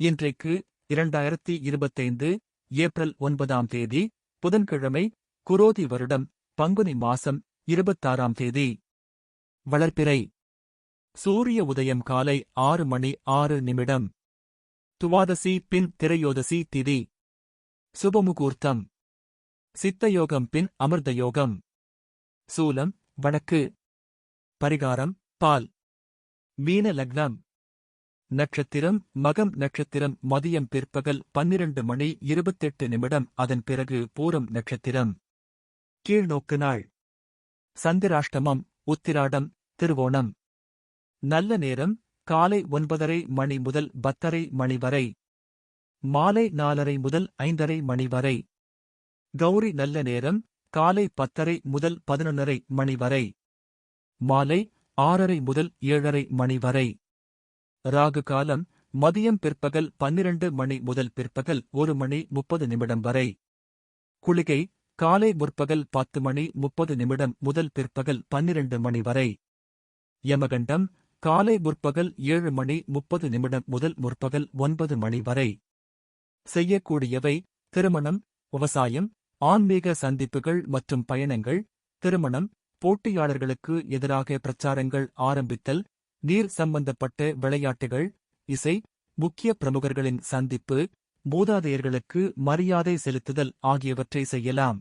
இன்றைக்கு இரண்டாயிரத்தி இருபத்தைந்து ஏப்ரல் ஒன்பதாம் தேதி புதன்கிழமை குரோதி வருடம் பங்குனி மாசம் இருபத்தாறாம் தேதி. வளர்ப்பிறை. சூரிய உதயம் காலை ஆறு மணி ஆறு நிமிடம். துவாதசி பின் திரையோதசி திதி. சுபமுகூர்த்தம். சித்தயோகம் பின் அமிர்த யோகம் சூலம் வடக்கு பரிகாரம் பால். மீன லக்னம். நட்சத்திரம் மகம் நட்சத்திரம் மதியம் பிற்பகல் பன்னிரண்டு மணி இருபத்தெட்டு நிமிடம் அதன் பிறகு பூரம் நட்சத்திரம். கீழ்நோக்கு நாள். சந்திராஷ்டமம் உத்திராடம் திருவோணம். நல்ல நேரம் காலை ஒன்பதரை மணி முதல் பத்தரை மணி வரை. மாலை நாலரை முதல் ஐந்தரை மணி வரை. கௌரி நல்ல நேரம் காலை பத்தரை முதல் பதினொன்னரை மணி வரை. மாலை ஆறரை முதல் ஏழரை மணி வரை. ராகு காலம் மதியம் பிற்பகல் பன்னிரண்டு மணி முதல் பிற்பகல் ஒரு மணி முப்பது நிமிடம் வரை. குளிகை காலை முற்பகல் பத்து மணி முப்பது நிமிடம் முதல் பிற்பகல் பன்னிரண்டு மணி வரை. யமகண்டம் காலை முற்பகல் ஏழு மணி முப்பது நிமிடம் முதல் முற்பகல் ஒன்பது மணி வரை. செய்யக்கூடியவை திருமணம் விவசாயம் ஆன்மீக சந்திப்புகள் மற்றும் பயணங்கள் திருமணம் போட்டியாளர்களுக்கு எதிராக பிரச்சாரங்கள் ஆரம்பித்தல் நீர் சம்பந்தப்பட்ட விளையாட்டுகள் இசை முக்கிய பிரமுகர்களின் சந்திப்பு மூதாதையர்களுக்கு மரியாதை செலுத்துதல் ஆகியவற்றை செய்யலாம்.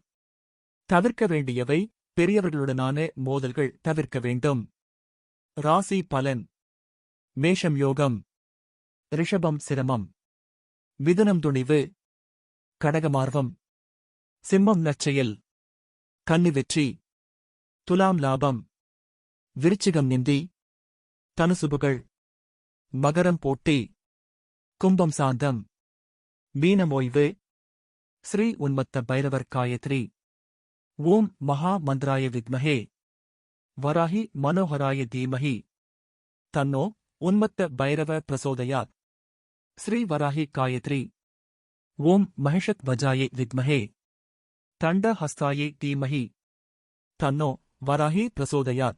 தவிர்க்க வேண்டியவை பெரியவர்களுடனான மோதல்கள் தவிர்க்க வேண்டும். ராசி பலன். மேஷம் யோகம். ரிஷபம் சிரமம். மிதுனம் துணிவு. கடகமார்வம். சிம்மம் நச்சையில் கன்னி வெற்றி துலாம் லாபம். விருச்சிகம் நிந்தி. தனுசுபுகள். மகரம் போட்டி. கும்பம் சாந்தம். மீனமோய்வு. ஸ்ரீ உன்மத்த பைரவர் காயத்ரி. ஓம் மகா மந்திராய வித்மஹே. வராஹி மனோகராய தீமஹி. தன்னோ உன்மத்த பைரவ பிரசோதயாத். ஸ்ரீ வராஹி காயத்ரி. ஓம் மகிஷத் வஜாயே வித்மஹே. தண்ட ஹஸ்தாயே தீமஹி. தன்னோ வராஹி பிரசோதயாத்.